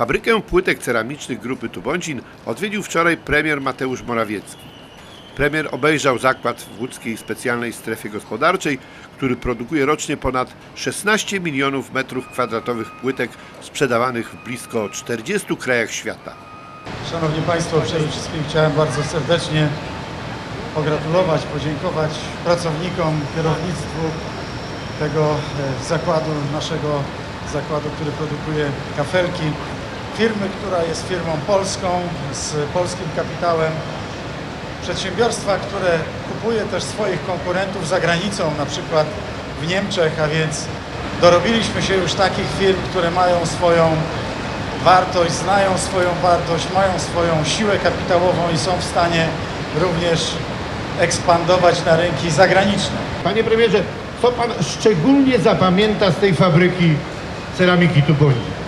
Fabrykę płytek ceramicznych grupy Tubącin odwiedził wczoraj premier Mateusz Morawiecki. Premier obejrzał zakład w łódzkiej specjalnej strefie gospodarczej, który produkuje rocznie ponad 16 milionów metrów kwadratowych płytek sprzedawanych w blisko 40 krajach świata. Szanowni Państwo, przede wszystkim chciałem bardzo serdecznie pogratulować, podziękować pracownikom, kierownictwu tego e, zakładu, naszego zakładu, który produkuje kafelki. Firmy, która jest firmą polską, z polskim kapitałem. Przedsiębiorstwa, które kupuje też swoich konkurentów za granicą, na przykład w Niemczech, a więc dorobiliśmy się już takich firm, które mają swoją wartość, znają swoją wartość, mają swoją siłę kapitałową i są w stanie również ekspandować na rynki zagraniczne. Panie premierze, co pan szczególnie zapamięta z tej fabryki ceramiki Tuboński?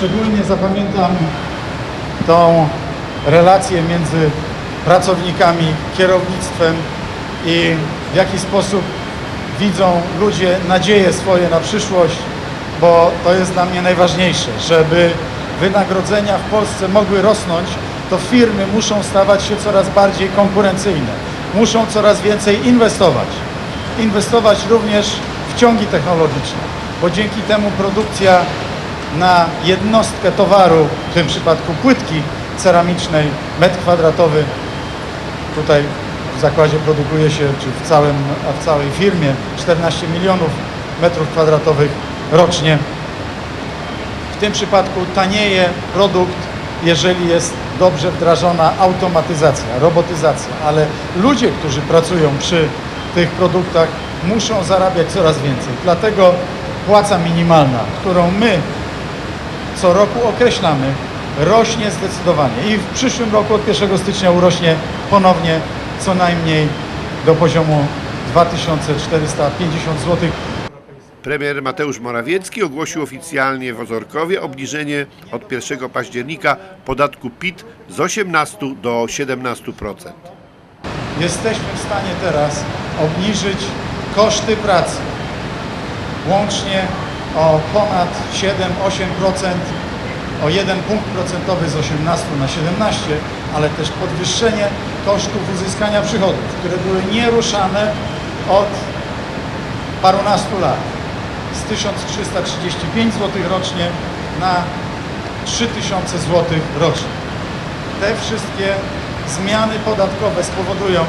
Szczególnie zapamiętam tą relację między pracownikami, kierownictwem i w jaki sposób widzą ludzie nadzieje swoje na przyszłość, bo to jest dla mnie najważniejsze, żeby wynagrodzenia w Polsce mogły rosnąć, to firmy muszą stawać się coraz bardziej konkurencyjne, muszą coraz więcej inwestować. Inwestować również w ciągi technologiczne, bo dzięki temu produkcja na jednostkę towaru, w tym przypadku płytki ceramicznej, metr kwadratowy, tutaj w zakładzie produkuje się, czy w, całym, a w całej firmie 14 milionów metrów kwadratowych rocznie. W tym przypadku tanieje produkt, jeżeli jest dobrze wdrażana automatyzacja, robotyzacja, ale ludzie, którzy pracują przy tych produktach, muszą zarabiać coraz więcej. Dlatego płaca minimalna, którą my co roku określamy, rośnie zdecydowanie i w przyszłym roku od 1 stycznia urośnie ponownie co najmniej do poziomu 2450 zł. Premier Mateusz Morawiecki ogłosił oficjalnie w Ozorkowie obniżenie od 1 października podatku PIT z 18 do 17%. Jesteśmy w stanie teraz obniżyć koszty pracy łącznie o ponad 7-8%, o 1 punkt procentowy z 18 na 17, ale też podwyższenie kosztów uzyskania przychodów, które były nieruszane od parunastu lat. Z 1335 zł rocznie na 3000 zł rocznie. Te wszystkie zmiany podatkowe spowodują,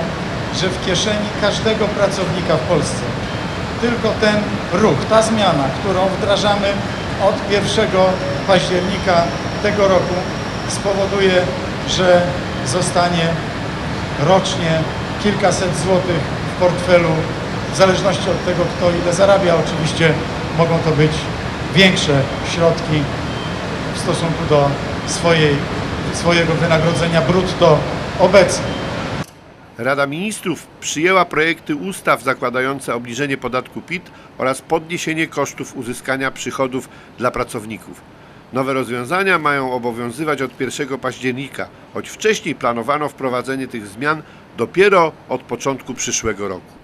że w kieszeni każdego pracownika w Polsce tylko ten ruch, ta zmiana, którą wdrażamy od 1 października tego roku spowoduje, że zostanie rocznie kilkaset złotych w portfelu, w zależności od tego, kto ile zarabia. Oczywiście mogą to być większe środki w stosunku do swojej, swojego wynagrodzenia brutto obecnie. Rada Ministrów przyjęła projekty ustaw zakładające obniżenie podatku PIT oraz podniesienie kosztów uzyskania przychodów dla pracowników. Nowe rozwiązania mają obowiązywać od 1 października, choć wcześniej planowano wprowadzenie tych zmian dopiero od początku przyszłego roku.